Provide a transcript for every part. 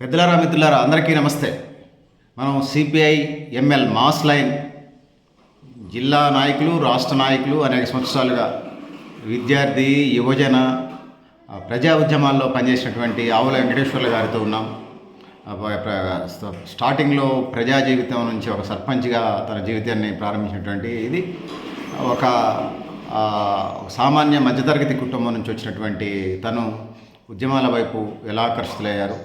పెద్దలారా మిత్రులారా అందరికీ నమస్తే. మనం సిపిఐ ఎంఎల్ మాస్ లైన్ జిల్లా నాయకులు రాష్ట్ర నాయకులు అనేక సంవత్సరాలుగా విద్యార్థి యువజన ప్రజా ఉద్యమాల్లో పనిచేసినటువంటి ఆవుల వెంకటేశ్వర్లు గారితో ఉన్నాం. స్టార్టింగ్లో ప్రజా జీవితం నుంచి ఒక సర్పంచ్గా తన జీవితాన్ని ప్రారంభించినటువంటి ఇది ఒక సామాన్య మధ్యతరగతి కుటుంబం నుంచి వచ్చినటువంటి తను ఉద్యమాల వైపు ఎలా ఆకర్షితులయ్యారు.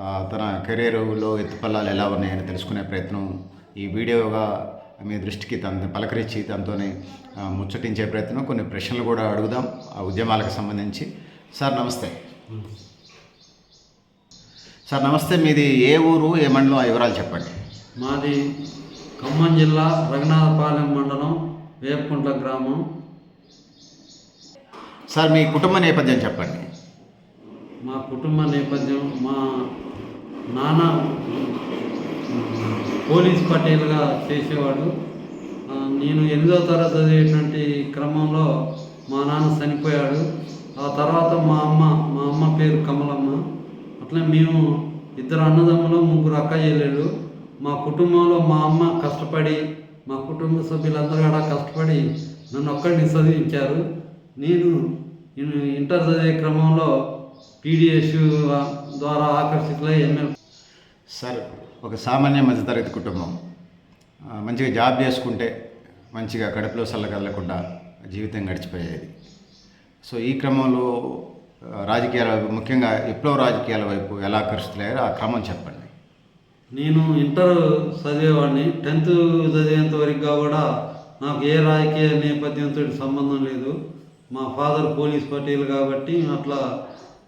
తన కెరీర్లో ఎత్తుపల్లాలు ఎలా ఉన్నాయని తెలుసుకునే ప్రయత్నం ఈ వీడియోగా మీ దృష్టికి తన పలకరించి ఆ, ముచ్చటించే ప్రయత్నం. కొన్ని ప్రశ్నలు కూడా అడుగుదాం ఆ ఉద్యమాలకు సంబంధించి. సార్ నమస్తే. సార్ నమస్తే. మీది ఏ ఊరు ఏ మండలం ఆ వివరాలు చెప్పండి. మాది ఖమ్మం జిల్లా రఘునాథపాలెం మండలం వేపకుంట్ల గ్రామం. సార్ మీ కుటుంబ నేపథ్యం చెప్పండి. మా కుటుంబ నేపథ్యం మా నాన్న పోలీస్ పటేల్గా చేసేవాడు. నేను ఎనిమిదో తరగతి చదివేటువంటి క్రమంలో మా నాన్న చనిపోయాడు. ఆ తర్వాత మా అమ్మ మా అమ్మ పేరు కమలమ్మ. అట్లా మేము ఇద్దరు అన్నదమ్ములు ముగ్గురు అక్క చెల్లెళ్ళు. మా కుటుంబంలో మా అమ్మ కష్టపడి మా కుటుంబ సభ్యులందరూ కూడా కష్టపడి నన్ను ఒక్కడిని చదివించారు. నేను ఇంటర్ చదివే క్రమంలో పీడిఎస్ ద్వారా ఆకర్షితులై ఎమ్మెల్యే సార్ ఒక సామాన్య మధ్యతరగతి కుటుంబం. మంచిగా జాబ్ చేసుకుంటే మంచిగా కడుపులో చల్లగలకుండా జీవితం గడిచిపోయేది. సో ఈ క్రమంలో రాజకీయాల ముఖ్యంగా విప్లవ రాజకీయాల వైపు ఎలా ఆకర్షితులయ్యారో ఆ క్రమం చెప్పండి. నేను ఇంటర్ చదివేవాడిని. టెన్త్ చదివేంత వరకు కూడా నాకు ఏ రాజకీయ నేపథ్యంతో సంబంధం లేదు. మా ఫాదర్ పోలీస్ పటేల్ కాబట్టి అట్లా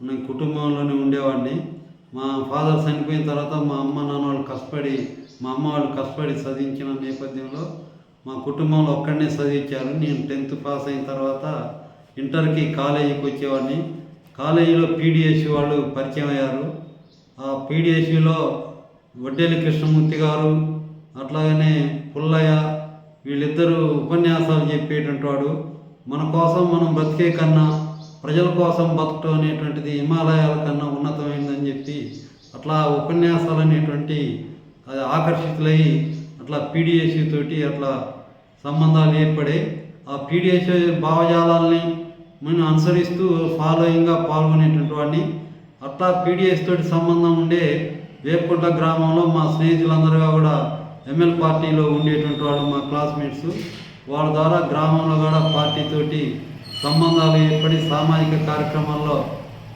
నేను కుటుంబంలోనే ఉండేవాడిని. మా ఫాదర్ చనిపోయిన తర్వాత మా అమ్మ నాన్న వాళ్ళు కష్టపడి మా అమ్మ వాళ్ళు కష్టపడి చదివించిన నేపథ్యంలో మా కుటుంబంలో ఒక్కడనే చదివించారు. నేను టెన్త్ పాస్ అయిన తర్వాత ఇంటర్కి కాలేజీకి వచ్చేవాడిని. కాలేజీలో పీడిఎస్సి వాళ్ళు పరిచయం అయ్యారు. ఆ పీడిఎస్సిలో వడ్డేలి కృష్ణమూర్తి గారు అట్లాగనే పుల్లయ్య వీళ్ళిద్దరూ ఉపన్యాసాలు చెప్పేటువంటి వాడు. మన కోసం మనం బ్రతికే కన్నా ప్రజల కోసం బతకటం అనేటువంటిది హిమాలయాల కన్నా ఉన్నతమైందని చెప్పి అట్లా ఉపన్యాసాలు అనేటువంటి అది ఆకర్షితులై అట్లా పీడిఎస్సి తోటి అట్లా సంబంధాలు ఏర్పడాయి ఆ పీడిఎస్ భావజాలాల్ని మనం అనుసరిస్తూ ఫాలోయింగ్గా పాల్గొనేటువంటి వాడిని. అట్లా పీడిఎస్ తోటి సంబంధం ఉండే వేపుకుంట గ్రామంలో మా స్నేహితులందరూ కూడా ఎంఎల్ పార్టీలో ఉండేటువంటి వాళ్ళు మా క్లాస్మేట్స్ వాళ్ళ ద్వారా గ్రామంలో కూడా పార్టీతోటి సంబంధాలు ఏర్పడి సామాజిక కార్యక్రమాల్లో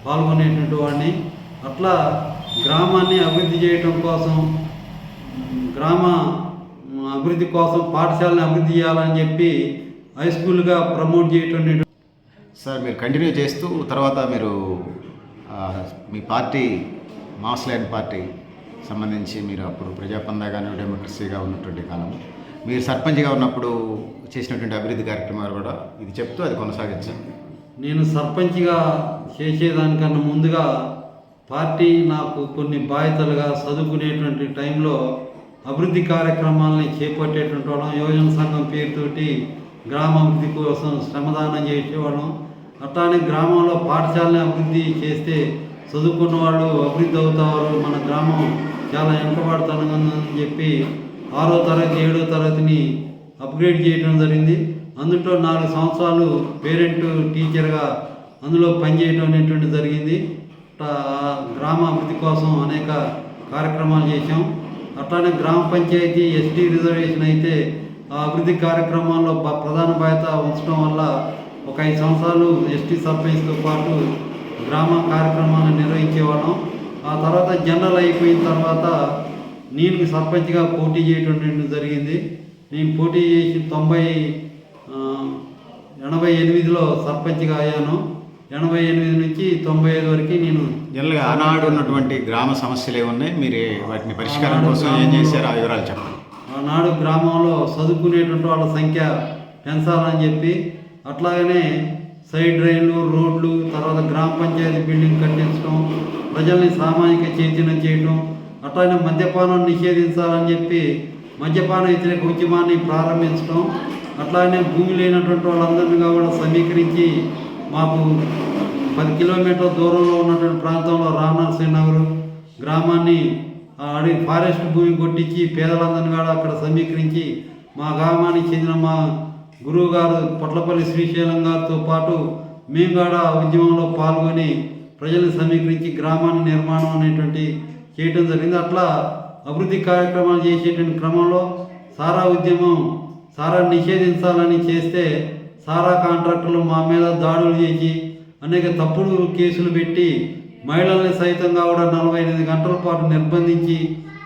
పాల్గొనేటువంటి వాడిని. అట్లా గ్రామాన్ని అభివృద్ధి చేయటం కోసం గ్రామ అభివృద్ధి కోసం పాఠశాలను అభివృద్ధి చేయాలని చెప్పి హై స్కూల్గా ప్రమోట్ చేయటం. సార్ మీరు కంటిన్యూ చేస్తూ తర్వాత మీరు మీ పార్టీ మాస్ లైన్ పార్టీ సంబంధించి మీరు అప్పుడు ప్రజాపందాగాను డెమోక్రసీగా ఉన్నటువంటి కాలం. మీరు సర్పంచ్గా ఉన్నప్పుడు చేసినటువంటి అభివృద్ధి కార్యక్రమాలు కూడా ఇది చెప్తూ అది కొనసాగించండి నేను సర్పంచ్గా చేసేదానికన్నా ముందుగా పార్టీ నాకు కొన్ని బాధ్యతలుగా చదువుకునేటువంటి టైంలో అభివృద్ధి కార్యక్రమాలని చేపట్టేటువంటి వాళ్ళం. యోజన సంఘం పేరుతోటి గ్రామాభివృద్ధి కోసం శ్రమదానం చేసేవాళ్ళం. అట్లానే గ్రామంలో పాఠశాలని అభివృద్ధి చేస్తే చదువుకున్న వాళ్ళు అభివృద్ధి అవుతారు. మన గ్రామం చాలా వెనుకబడతానని చెప్పి ఆరో తరగతి ఏడో తరగతిని అప్గ్రేడ్ చేయడం జరిగింది. అందులో నాలుగు సంవత్సరాలు పేరెంట్ టీచర్గా అందులో పనిచేయడం అనేటువంటి జరిగింది. గ్రామ అభివృద్ధి కోసం అనేక కార్యక్రమాలు చేశాం. అట్లానే గ్రామ పంచాయతీ ఎస్టీ రిజర్వేషన్ అయితే ఆ అభివృద్ధి కార్యక్రమాల్లో ప్రధాన బాధ్యత ఉంచడం వల్ల ఒక ఐదు సంవత్సరాలు ఎస్టీ సర్పంచ్తో పాటు గ్రామ కార్యక్రమాలను నిర్వహించేవాళ్ళం. ఆ తర్వాత జనరల్ అయిపోయిన తర్వాత నేను సర్పంచ్గా పోటీ చేయడం జరిగింది. నేను పోటీ చేసి తొంభై ఎనభై ఎనిమిదిలో సర్పంచ్గా అయ్యాను. ఎనభై ఎనిమిది నుంచి తొంభై ఐదు వరకు నేను జనరల్గా ఆనాడు ఉన్నటువంటి గ్రామ సమస్యలు ఏమున్నాయి? మీరు వాటిని పరిష్కారం కోసం ఏం చేశారో? ఆ వివరాలు చెప్పండి. ఆనాడు గ్రామంలో చదువుకునేటువంటి వాళ్ళ సంఖ్య పెంచాలని చెప్పి అట్లాగనే సైడ్ డ్రైన్లు రోడ్లు తర్వాత గ్రామ పంచాయతీ బిల్డింగ్ కట్టించడం ప్రజల్ని సామాజిక చైతన్యం చేయడం అట్లానే మద్యపానం నిషేధించాలని చెప్పి మద్యపాన వ్యతిరేక ఉద్యమాన్ని ప్రారంభించడం అట్లానే భూమి లేనటువంటి వాళ్ళందరినీ కూడా సమీకరించి మాకు పది కిలోమీటర్ల దూరంలో ఉన్నటువంటి ప్రాంతంలో రామనరసింహ నగరు గ్రామాన్ని అడిగి ఫారెస్ట్ భూమి కొట్టించి పేదలందరినీ కూడా అక్కడ సమీకరించి మా గ్రామానికి చెందిన మా గురువు గారు పొట్లపల్లి శ్రీశైలం గారితో పాటు మేము కూడా ఉద్యమంలో పాల్గొని ప్రజలను సమీకరించి గ్రామాన్ని నిర్మాణం అనేటువంటి చేయటం జరిగింది. అట్లా అభివృద్ధి కార్యక్రమాలు చేసేటువంటి క్రమంలో సారా ఉద్యమం సారా నిషేధించాలని చేస్తే సారా కాంట్రాక్టర్లు మా మీద దాడులు చేసి అనేక తప్పుడు కేసులు పెట్టి మహిళల్ని సైతంగా కూడా నలభై ఎనిమిది గంటల పాటు నిర్బంధించి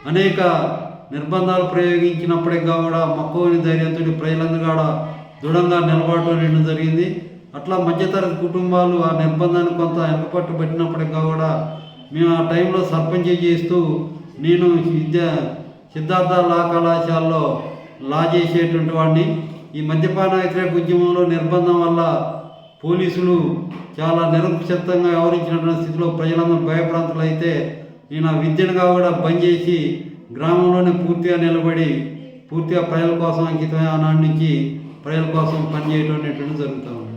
అనేక నిర్బంధాలు ప్రయోగించినప్పటికీ కూడా మక్కువని ధైర్యంతో ప్రజలందరూ కూడా దృఢంగా నిలబడటం జరిగింది. అట్లా మధ్యతరగతి కుటుంబాలు ఆ నిర్బంధాన్ని కొంత వెనకపట్టు పెట్టినప్పటికీ కూడా మేము ఆ టైంలో సర్పంచ్ చేస్తూ నేను విద్య సిద్ధార్థ లా కళాశాలలో లా చేసేటువంటి వాడిని. ఈ మద్యపాన వ్యతిరేక ఉద్యమంలో నిర్బంధం వల్ల పోలీసులు చాలా నిరంకుశత్వంగా వ్యవహరించినటువంటి స్థితిలో ప్రజలందరూ భయప్రాంతులు అయితే నేను ఆ విద్యనుగా కూడా బంద్ చేసి గ్రామంలోనే పూర్తిగా నిలబడి పూర్తిగా ప్రజల కోసం అంకితమైన ఆనాటి నుంచి ప్రజల కోసం పనిచేయటం అనేటువంటి జరుగుతూ ఉంది.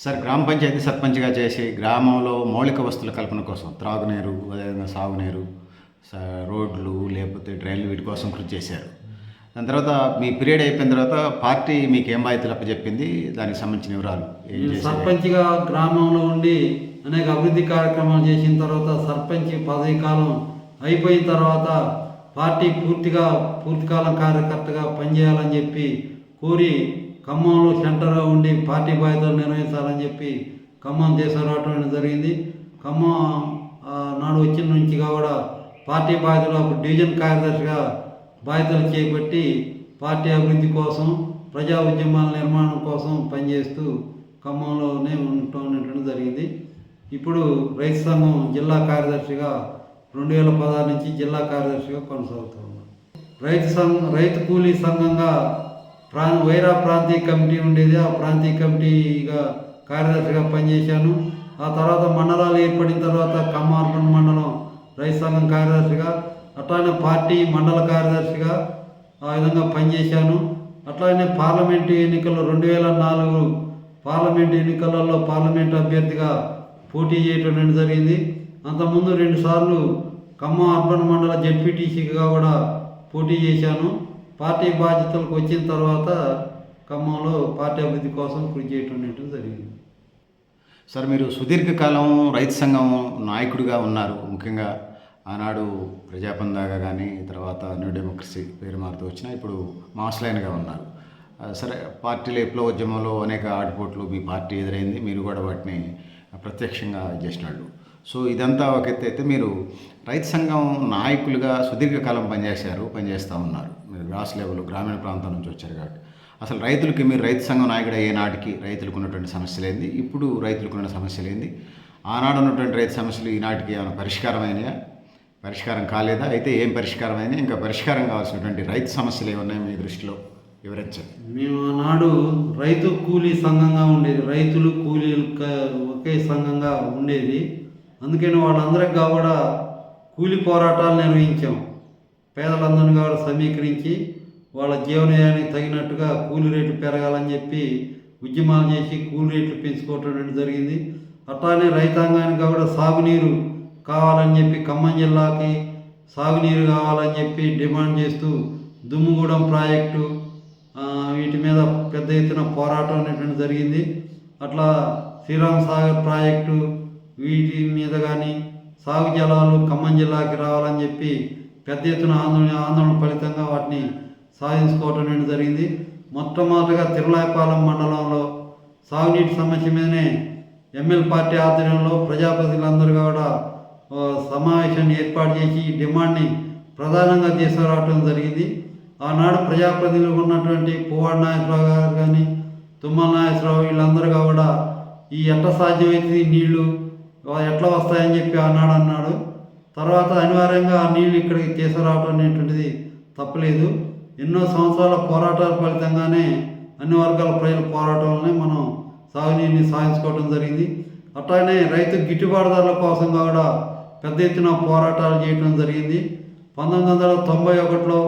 సార్ గ్రామ పంచాయతీ సర్పంచ్గా చేసి గ్రామంలో మౌలిక వస్తువుల కల్పన కోసం త్రాగునీరు అదేవిధంగా సాగునీరు రోడ్లు లేకపోతే డ్రైన్లు వీటి కోసం కృషి చేశారు. దాని తర్వాత మీ పీరియడ్ అయిపోయిన తర్వాత పార్టీ మీకు ఏం బాధ్యతలు అప్పచెప్పింది? దానికి సంబంధించిన వివరాలు సర్పంచ్గా గ్రామంలో ఉండి అనేక అభివృద్ధి కార్యక్రమాలు చేసిన తర్వాత సర్పంచ్ పదవి కాలం అయిపోయిన తర్వాత పార్టీ పూర్తిగా పూర్తికాలం కార్యకర్తగా పనిచేయాలని చెప్పి కోరి ఖమ్మంలో సెంటర్గా ఉండి పార్టీ బాధ్యతలు నిర్వహించాలని చెప్పి ఖమ్మం తీసుకురావటం జరిగింది. ఖమ్మం నాడు వచ్చిన నుంచి కూడా పార్టీ బాధ్యతలు అప్పుడు డివిజన్ కార్యదర్శిగా బాధ్యతలు చేపట్టి పార్టీ అభివృద్ధి కోసం ప్రజా ఉద్యమాల నిర్మాణం కోసం పనిచేస్తూ ఖమ్మంలోనే ఉండటం అనేటువంటి జరిగింది. ఇప్పుడు రైతు సంఘం జిల్లా కార్యదర్శిగా రెండు వేల పదహారు నుంచి జిల్లా కార్యదర్శిగా కొనసాగుతూ ఉన్నాను రైతు సంఘం రైతు కూలీ సంఘంగా ప్రా వైరా ప్రాంతీయ కమిటీ ఉండేది. ఆ ప్రాంతీయ కమిటీగా కార్యదర్శిగా పనిచేశాను. ఆ తర్వాత మండలాలు ఏర్పడిన తర్వాత కమ్మార్పన్ మండలం రైతు సంఘం కార్యదర్శిగా అట్లానే పార్టీ మండల కార్యదర్శిగా ఆ విధంగా పనిచేశాను. అట్లానే పార్లమెంటు ఎన్నికల్లో రెండు వేల నాలుగు పార్లమెంటు ఎన్నికలలో పార్లమెంటు అభ్యర్థిగా పోటీ చేయటం జరిగింది. అంతకుముందు రెండుసార్లు ఖమ్మం అర్బన్ మండల జెడ్పీటీసీగా కూడా పోటీ చేశాను. పార్టీ బాధ్యతలకు వచ్చిన తర్వాత ఖమ్మంలో పార్టీ అభివృద్ధి కోసం కృషి చేయటం జరిగింది. సార్ మీరు సుదీర్ఘకాలం రైతు సంఘం నాయకుడిగా ఉన్నారు. ముఖ్యంగా ఆనాడు ప్రజాపందాగా కానీ తర్వాత న్యూ డెమోక్రసీ పేరు మారుతూ వచ్చినా ఇప్పుడు మాస్లైన్గా ఉన్నారు. సరే పార్టీల ఎప్పుడో ఉద్యమంలో అనేక ఆటపోట్లు మీ పార్టీ ఎదురైంది. మీరు కూడా వాటిని ప్రత్యక్షంగా చేసినాళ్ళు. సో ఇదంతా ఒక ఎత్తు అయితే మీరు రైతు సంఘం నాయకులుగా సుదీర్ఘకాలం పనిచేశారు పనిచేస్తూ ఉన్నారు. మీరు గ్రాస్ లెవెల్ గ్రామీణ ప్రాంతం నుంచి వచ్చారు కాబట్టి. అసలు రైతులకి మీరు రైతు సంఘం నాయకుడు అయ్యే నాటికి రైతులకు ఉన్నటువంటి సమస్యలేంది ఇప్పుడు రైతులకు ఉన్న సమస్యలేంది ఆనాడు ఉన్నటువంటి రైతు సమస్యలు ఈనాటికి ఏమైనా పరిష్కారమైనాయా పరిష్కారం కాలేదా? అయితే ఏం పరిష్కారం ఇంకా పరిష్కారం కావాల్సినటువంటి రైతు సమస్యలు ఏమున్నాయి మీ దృష్టిలో వివరించండి. మేము ఆనాడు రైతు కూలీ సంఘంగా ఉండేది. రైతులు కూలీలు ఒకే సంఘంగా ఉండేది. అందుకని వాళ్ళందరికి కూడా కూలి పోరాటాలు నిర్వహించాం. పేదలందరినీ కూడా సమీకరించి వాళ్ళ జీవనయానికి తగినట్టుగా కూలి రేట్లు పెరగాలని చెప్పి ఉద్యమాలు చేసి కూలి రేట్లు పెంచుకోవటం అనేది జరిగింది. అట్లానే రైతాంగానికి కూడా సాగునీరు కావాలని చెప్పి ఖమ్మం జిల్లాకి సాగునీరు కావాలని చెప్పి డిమాండ్ చేస్తూ దుమ్ముగూడెం ప్రాజెక్టు వీటి మీద పెద్ద ఎత్తున పోరాటం అనేటువంటి జరిగింది. అట్లా శ్రీరామ్ సాగర్ ప్రాజెక్టు వీటి మీద కానీ సాగు జలాలు ఖమ్మం జిల్లాకి రావాలని చెప్పి పెద్ద ఎత్తున ఆందోళన ఆందోళన ఫలితంగా వాటిని సాధించుకోవటం అనేది జరిగింది. మొట్టమొదటిగా తిరులాయపాలెం మండలంలో సాగునీటి సమస్య మీదనే ఎమ్మెల్యే పార్టీ ఆధ్వర్యంలో ప్రజాప్రతినిధులందరూ కూడా సమావేశాన్ని ఏర్పాటు చేసి ఈ డిమాండ్ని ప్రధానంగా తీసుకురావడం జరిగింది. ఆనాడు ప్రజాప్రతినిధులు ఉన్నటువంటి పువ్వాడ నాగేశ్వరరావు గారు కానీ తుమ్మల నాగేశ్వరరావు వీళ్ళందరూ కూడా ఈ ఎట్ట సాధ్యమైతే నీళ్ళు ఎట్లా వస్తాయని చెప్పి అన్నాడు అన్నాడు. తర్వాత అనివార్యంగా ఆ నీళ్ళు ఇక్కడికి తీసుకురావడం అనేటువంటిది తప్పలేదు. ఎన్నో సంవత్సరాల పోరాటాల ఫలితంగానే అన్ని వర్గాల ప్రజల పోరాటం మనం సాగునీరుని సాధించుకోవడం జరిగింది. అట్లానే రైతు గిట్టుబాటు ధరల కోసం కూడా పెద్ద ఎత్తున పోరాటాలు చేయడం జరిగింది. పంతొమ్మిది వందల తొంభై ఒకటిలో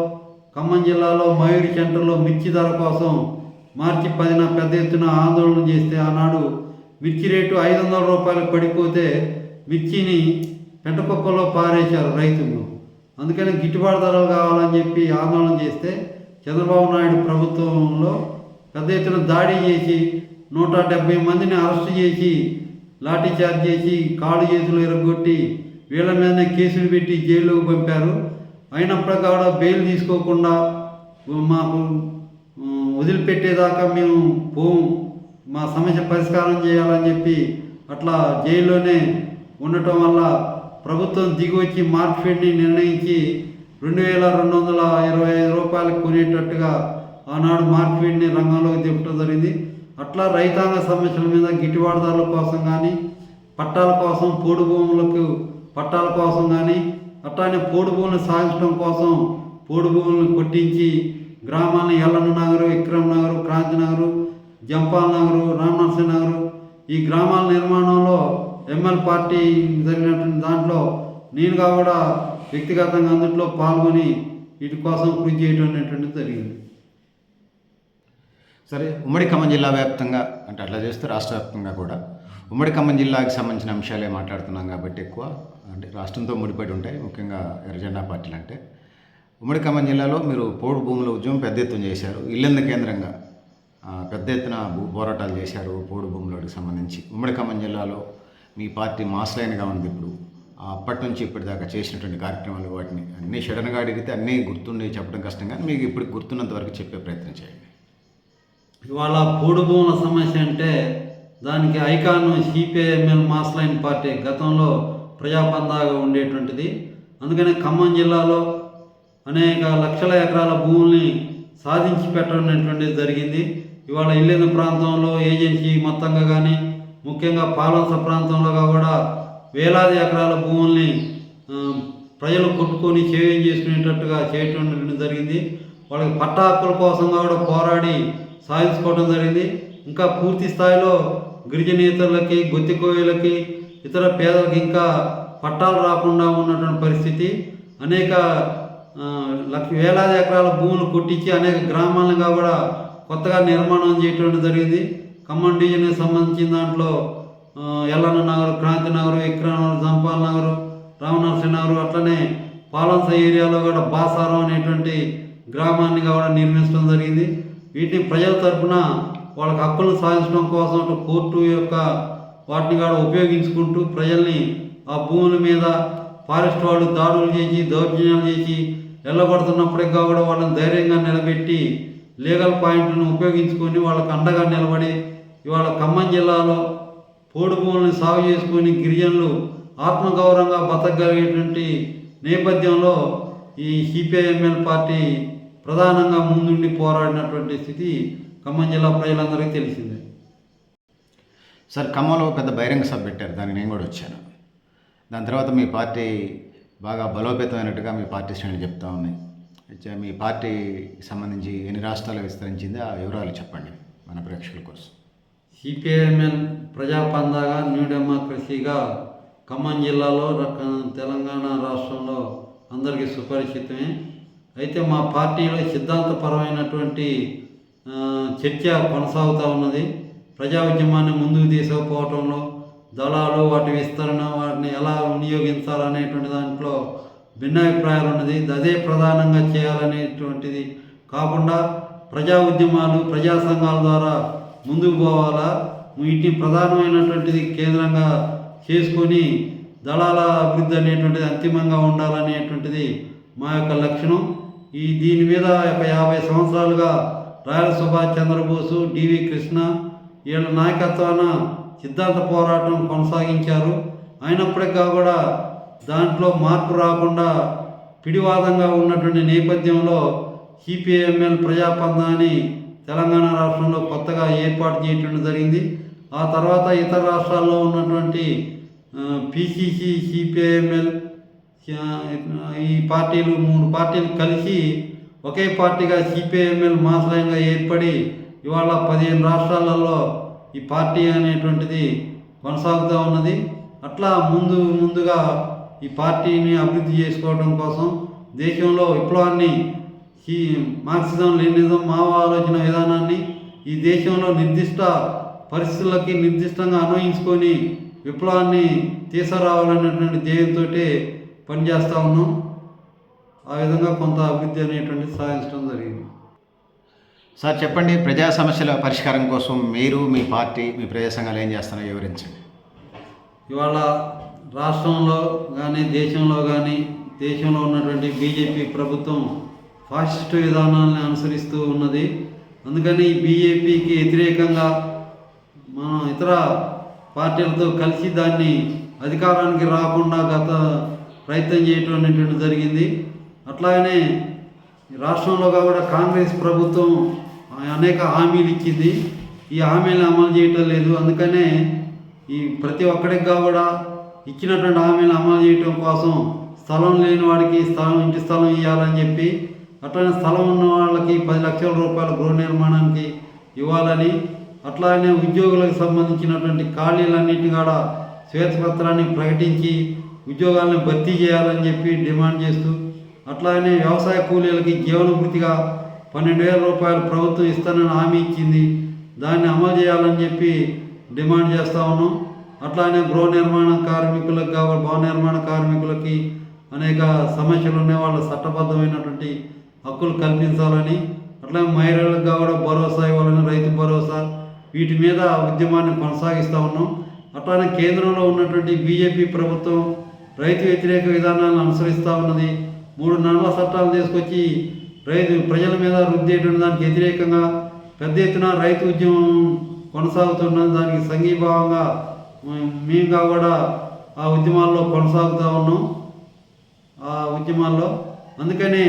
ఖమ్మం జిల్లాలో మయూరి సెంటర్లో మిర్చి ధర కోసం మార్చి పదిన పెద్ద ఎత్తున ఆందోళన చేస్తే ఆనాడు మిర్చి రేటు ఐదు వందల రూపాయలకు పడిపోతే మిర్చిని పెంటకుప్పలో పారేశారు రైతులు. అందుకని గిట్టుబాటు ధరలు కావాలని చెప్పి ఆందోళన చేస్తే చంద్రబాబు నాయుడు ప్రభుత్వంలో పెద్ద ఎత్తున దాడి చేసి నూట డెబ్బై మందిని అరెస్ట్ చేసి లాఠీ చార్జ్ చేసి కాళ్ళు చేతులు ఎరగొట్టి వీళ్ళ మీదనే కేసులు పెట్టి జైల్లోకి పంపారు. అయినప్పటికీ కూడా బెయిల్ తీసుకోకుండా మాకు వదిలిపెట్టేదాకా మేము పోము. మా సమస్య పరిష్కారం చేయాలని చెప్పి అట్లా జైల్లోనే ఉండటం వల్ల ప్రభుత్వం దిగివచ్చి మార్కెట్ని నిర్ణయించి రెండు వేల రెండు వందల ఇరవై ఐదు రూపాయలకు కొనేటట్టుగా ఆనాడు మార్కెట్ని రంగంలోకి దింపడం జరిగింది. అట్లా రైతాంగ సమస్యల మీద గిట్టుబాటు ధరల కోసం కానీ పట్టాల కోసం పోడు భూములకు పట్టాల కోసం కానీ అట్లానే పోడు భూములను సాగించడం కోసం పోడు భూములను కొట్టించి గ్రామాలను ఎల్లన్న నగరు విక్రమ్ నగరు క్రాంతి నగరు జంపాల్ నగరు రామనరసింహ నగరు ఈ గ్రామాల నిర్మాణంలో ఎంఎల్ పార్టీ జరిగినటువంటి దాంట్లో నేనుగా కూడా వ్యక్తిగతంగా అందుట్లో పాల్గొని వీటి కోసం కృషి చేయడం అనేటువంటిది జరిగింది. సరే ఉమ్మడి ఖమ్మం జిల్లా వ్యాప్తంగా అంటే అట్లా చేస్తే రాష్ట్ర వ్యాప్తంగా కూడా ఉమ్మడి ఖమ్మం జిల్లాకి సంబంధించిన అంశాలే మాట్లాడుతున్నాం కాబట్టి ఎక్కువ. అంటే రాష్ట్రంతో ముడిపడి ఉంటాయి ముఖ్యంగా ఎర్రజెండా పార్టీలు అంటే. ఉమ్మడి ఖమ్మం జిల్లాలో మీరు పోడు భూముల ఉద్యమం పెద్ద ఎత్తున చేశారు. ఇల్లెందు కేంద్రంగా? పెద్ద ఎత్తున భూ పోరాటాలు చేశారు పోడు భూములకు సంబంధించి. ఉమ్మడి ఖమ్మం జిల్లాలో మీ పార్టీ మాస్ లైన్గా ఉంది ఇప్పుడు. ఆ, అప్పటి నుంచి ఇప్పటిదాకా చేసినటువంటి కార్యక్రమాలు వాటిని అన్నీ సడన్గా అడిగితే అన్నీ గుర్తుండే చెప్పడం కష్టం కానీ మీకు ఇప్పుడు గుర్తున్నంత వరకు చెప్పే ప్రయత్నం చేయండి. ఇవాళ పోడు భూముల సమస్య అంటే దానికి icon CPIML mass line party గతంలో ప్రజాపందాగా ఉండేటువంటిది. అందుకని ఖమ్మం జిల్లాలో అనేక లక్షల ఎకరాల భూముల్ని సాధించి పెట్టడం అనేటువంటిది జరిగింది. ఇవాళ ఇల్లిన ప్రాంతంలో ఏజెన్సీ మొత్తంగా కానీ ముఖ్యంగా పాలంస ప్రాంతంలో కూడా వేలాది ఎకరాల భూముల్ని ప్రజలు కొట్టుకొని సేవ్యం చేసుకునేటట్టుగా చేయటం జరిగింది. వాళ్ళకి పట్టా హక్కుల కోసం కూడా పోరాడి సాధించుకోవడం జరిగింది. ఇంకా పూర్తి స్థాయిలో గిరిజనేతలకి గొత్తికోయలకి ఇతర పేదలకు ఇంకా పట్టాలు రాకుండా ఉన్నటువంటి పరిస్థితి. అనేక లక్ష వేలాది ఎకరాల భూములు కొట్టించి అనేక గ్రామాలను కూడా కొత్తగా నిర్మాణం చేయటం జరిగింది. ఖమ్మం డివిజన్కి సంబంధించిన దాంట్లో ఎల్లన్న నగర్ క్రాంతి నగర్ విక్రమ నగర్ జంపాల్ నగర్ రామనరసింహ నగర్ అట్లనే పాలంస ఏరియాలో కూడా బాసారం అనేటువంటి గ్రామాన్ని కూడా నిర్మించడం జరిగింది. వీటిని ప్రజల తరఫున వాళ్ళకి హక్కులను సాధించడం కోసం కోర్టు యొక్క వాటిని కూడా ఉపయోగించుకుంటూ ప్రజల్ని ఆ భూముల మీద ఫారెస్ట్ వాళ్ళు దాడులు చేసి దౌర్జన్యాలు చేసి వెళ్ళగొడుతున్నప్పటికీ కూడా వాళ్ళని ధైర్యంగా నిలబెట్టి లీగల్ పాయింట్లను ఉపయోగించుకొని వాళ్ళకు అండగా నిలబడి ఇవాళ ఖమ్మం జిల్లాలో పోడు భూములను సాగు చేసుకొని గిరిజనులు ఆత్మగౌరవంగా బతకగలిగేటువంటి నేపథ్యంలో ఈ సిపిఐఎంఎల్ పార్టీ ప్రధానంగా ముందుండి పోరాడినటువంటి స్థితి ఖమ్మం జిల్లా ప్రజలందరికీ తెలిసిందే. సార్ ఖమ్మంలో పెద్ద బహిరంగ సభ పెట్టారు. దానికి నేను కూడా వచ్చాను. దాని తర్వాత మీ పార్టీ బాగా బలోపేతమైనట్టుగా మీ పార్టీ శ్రేణులు చెప్తా ఉన్నాయి. మీ పార్టీకి సంబంధించి ఎన్ని రాష్ట్రాలు విస్తరించింది ఆ వివరాలు చెప్పండి మన ప్రేక్షకుల కోసం. సిపిఐఎంఎన్ ప్రజాపందాగా న్యూ డెమోక్రసీగా ఖమ్మం జిల్లాలో తెలంగాణ రాష్ట్రంలో అందరికీ సుపరిచితమే. అయితే మా పార్టీలో సిద్ధాంతపరమైనటువంటి చర్చ కొనసాగుతూ ఉన్నది. ప్రజా ఉద్యమాన్ని ముందుకు తీసుకుపోవటంలో దళాలు వాటి విస్తరణ వాటిని ఎలా వినియోగించాలనేటువంటి దాంట్లో భిన్నాభిప్రాయాలు ఉన్నది అదే ప్రధానంగా చేయాలనేటువంటిది కాకుండా ప్రజా ఉద్యమాలు ప్రజా సంఘాల ద్వారా ముందుకు పోవాలా? వీటిని ప్రధానమైనటువంటిది కేంద్రంగా చేసుకొని దళాల అభివృద్ధి అనేటువంటిది అంతిమంగా ఉండాలనేటువంటిది మా యొక్క లక్షణం. ఈ దీని మీద ఒక యాభై సంవత్సరాలుగా రాయల సుభాష్ చంద్రబోసు డివి కృష్ణ వీళ్ళ నాయకత్వాన సిద్ధాంత పోరాటం కొనసాగించారు. అయినప్పటికీ కూడా దాంట్లో మార్పు రాకుండా పిడివాదంగా ఉన్నటువంటి నేపథ్యంలో సిపిఐఎంఎల్ ప్రజాపందాన్ని తెలంగాణ రాష్ట్రంలో కొత్తగా ఏర్పాటు చేయటం జరిగింది. ఆ తర్వాత ఇతర రాష్ట్రాల్లో ఉన్నటువంటి పిసిసి సిపిఐఎంఎల్ ఈ పార్టీలు మూడు పార్టీలు కలిసి ఒకే పార్టీగా సిపిఐఎంఎల్ మాసలయంగా ఏర్పడి ఇవాళ పదిహేను రాష్ట్రాలలో ఈ పార్టీ అనేటువంటిది కొనసాగుతూ ఉన్నది. అట్లా ముందు ముందుగా ఈ పార్టీని అభివృద్ధి చేసుకోవడం కోసం దేశంలో విప్లవాన్ని ఈ మార్క్సిజం లెనిజం మావ ఆలోచన విధానాన్ని ఈ దేశంలో నిర్దిష్ట పరిస్థితులకి నిర్దిష్టంగా అన్వయించుకొని విప్లవాన్ని తీసుకురావాలనేటువంటి ధ్యేయంతో పనిచేస్తూ ఉన్నాం. ఆ విధంగా కొంత అభివృద్ధి అనేటువంటిది సాధించడం జరిగింది. సార్ చెప్పండి ప్రజా సమస్యల పరిష్కారం కోసం మీరు మీ పార్టీ మీ ప్రజా సంఘాలు ఏం చేస్తున్నారో వివరించండి. ఇవాళ రాష్ట్రంలో కానీ దేశంలో కానీ దేశంలో ఉన్నటువంటి బీజేపీ ప్రభుత్వం ఫాసిస్ట్ విధానాలను అనుసరిస్తూ ఉన్నది. అందుకని బీజేపీకి వ్యతిరేకంగా మనం ఇతర పార్టీలతో కలిసి దాన్ని అధికారానికి రాకుండా గత ప్రయత్నం చేయటం అనేటువంటి జరిగింది. అట్లాగనే రాష్ట్రంలో కూడా కాంగ్రెస్ ప్రభుత్వం అనేక హామీలు ఇచ్చింది. ఈ హామీలను అమలు చేయటం లేదు. అందుకనే ఈ ప్రతి ఒక్కడికి కూడా ఇచ్చినటువంటి హామీలను అమలు చేయటం కోసం స్థలం లేని వాడికి స్థలం ఇంటి స్థలం ఇవ్వాలని చెప్పి అట్లనే స్థలం ఉన్న వాళ్ళకి పది లక్షల రూపాయల గృహ నిర్మాణానికి ఇవ్వాలని అట్లానే ఉద్యోగులకు సంబంధించినటువంటి ఖాళీలన్నింటి కూడా శ్వేతపత్రాన్ని ప్రకటించి ఉద్యోగాలను భర్తీ చేయాలని చెప్పి డిమాండ్ చేస్తూ అట్లానే వ్యవసాయ కూలీలకి జీవనభృతిగా పన్నెండు వేల రూపాయలు ప్రభుత్వం ఇస్తానని హామీ ఇచ్చింది. దాన్ని అమలు చేయాలని చెప్పి డిమాండ్ చేస్తా ఉన్నాం. అట్లానే గృహ నిర్మాణ కార్మికులకు కాబట్టి భవన నిర్మాణ కార్మికులకి అనేక సమస్యలు ఉన్నాయి. వాళ్ళ చట్టబద్ధమైనటువంటి హక్కులు కల్పించాలని అట్లానే మహిళలకు కావడం భరోసా ఇవ్వాలని రైతు భరోసా వీటి మీద ఉద్యమాన్ని కొనసాగిస్తూ ఉన్నాం. అట్లానే కేంద్రంలో ఉన్నటువంటి బీజేపీ ప్రభుత్వం రైతు వ్యతిరేక విధానాలను అనుసరిస్తూ ఉన్నది. మూడు నల్ల చట్టాలు తీసుకొచ్చి రైతు ప్రజల మీద రుద్దేటువంటి దానికి వ్యతిరేకంగా పెద్ద ఎత్తున రైతు ఉద్యమం కొనసాగుతున్నది. దానికి సంఘీభావంగా మేముగా కూడా ఆ ఉద్యమాల్లో కొనసాగుతూ ఉన్నాం. ఆ ఉద్యమాల్లో అందుకనే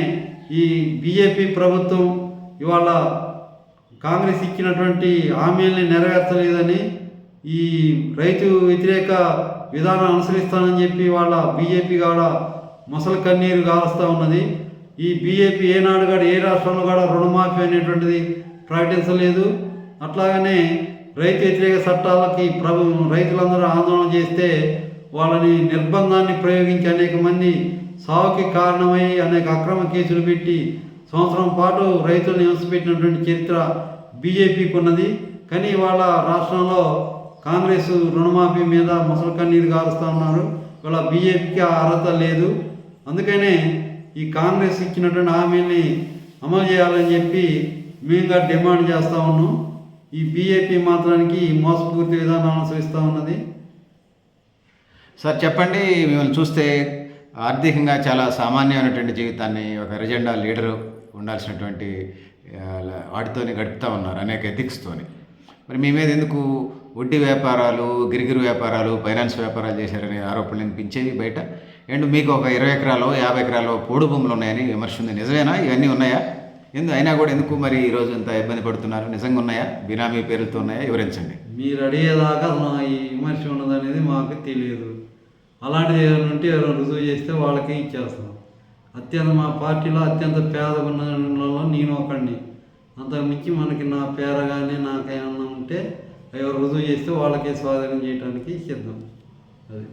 ఈ బీజేపీ ప్రభుత్వం ఇవాళ కాంగ్రెస్ ఇచ్చినటువంటి హామీల్ని నెరవేర్చలేదని ఈ రైతు వ్యతిరేక విధానం అనుసరిస్తానని చెప్పి వాళ్ళ బీజేపీ కూడా ముసలి కన్నీరు గారుస్తూ ఉన్నది. ఈ బీజేపీ ఏనాడు కూడా ఏ రాష్ట్రంలో కూడా రుణమాఫీ అనేటువంటిది ప్రకటించలేదు. అట్లాగనే రైతు వ్యతిరేక చట్టాలకి ప్రభు రైతులందరూ ఆందోళన చేస్తే వాళ్ళని నిర్బంధాన్ని ప్రయోగించి అనేక మంది సావుకి కారణమై అనేక అక్రమ కేసులు పెట్టి సంవత్సరం పాటు రైతులను హింసపెట్టినటువంటి చరిత్ర బీజేపీకి ఉన్నది కానీ వాళ్ళ రాష్ట్రంలో కాంగ్రెస్ రుణమాఫీ మీద ముసలి కన్నీరు కారుస్తూ ఉన్నారు. ఇవాళ బీజేపీకి ఆ అర్హత లేదు. అందుకనే ఈ కాంగ్రెస్ ఇచ్చినటువంటి హామీని అమలు చేయాలని చెప్పి మేముగా డిమాండ్ చేస్తూ ఉన్నాం. ఈ బీఏపీ మాత్రానికి మోసపూర్తి విధానం అనుసరిస్తూ ఉన్నది. సార్ చెప్పండి మిమ్మల్ని చూస్తే ఆర్థికంగా చాలా సామాన్యమైనటువంటి జీవితాన్ని ఒక ఎజెండా లీడరు ఉండాల్సినటువంటి వాటితోనే గడుపుతూ ఉన్నారు అనేక ఎథిక్స్తోని మరి మీ మీద ఎందుకు వడ్డీ వ్యాపారాలు గిరిగిరి వ్యాపారాలు ఫైనాన్స్ వ్యాపారాలు చేశారనే ఆరోపణలు వినిపించేవి బయట? అండ్ మీకు ఒక ఇరవై ఎకరాలు యాభై ఎకరాలు పోడు భూములు ఉన్నాయని విమర్శ ఉంది. నిజమేనా? ఇవన్నీ ఉన్నాయా? ఎందు అయినా కూడా ఎందుకు మరి ఈరోజు ఇంత ఇబ్బంది పడుతున్నారు? నిజంగా ఉన్నాయా? బినామీ పేర్లతో ఉన్నాయా? వివరించండి. మీరు అడిగేదాకా నా ఈ విమర్శ ఉన్నదనేది మాకు తెలియదు. అలాంటిది ఏమైనా ఉంటే ఎవరైనా రుజువు చేస్తే వాళ్ళకే ఇచ్చేస్తాం. అత్యంత మా పార్టీలో అత్యంత పేద ఉన్న నేను ఒకడిని. అంతకుమించి మనకి నా పేర కానీ నాకేమన్నా ఉంటే ఎవరు రుజువు చేస్తే వాళ్ళకే స్వాధీనం చేయడానికి సిద్ధం. అది.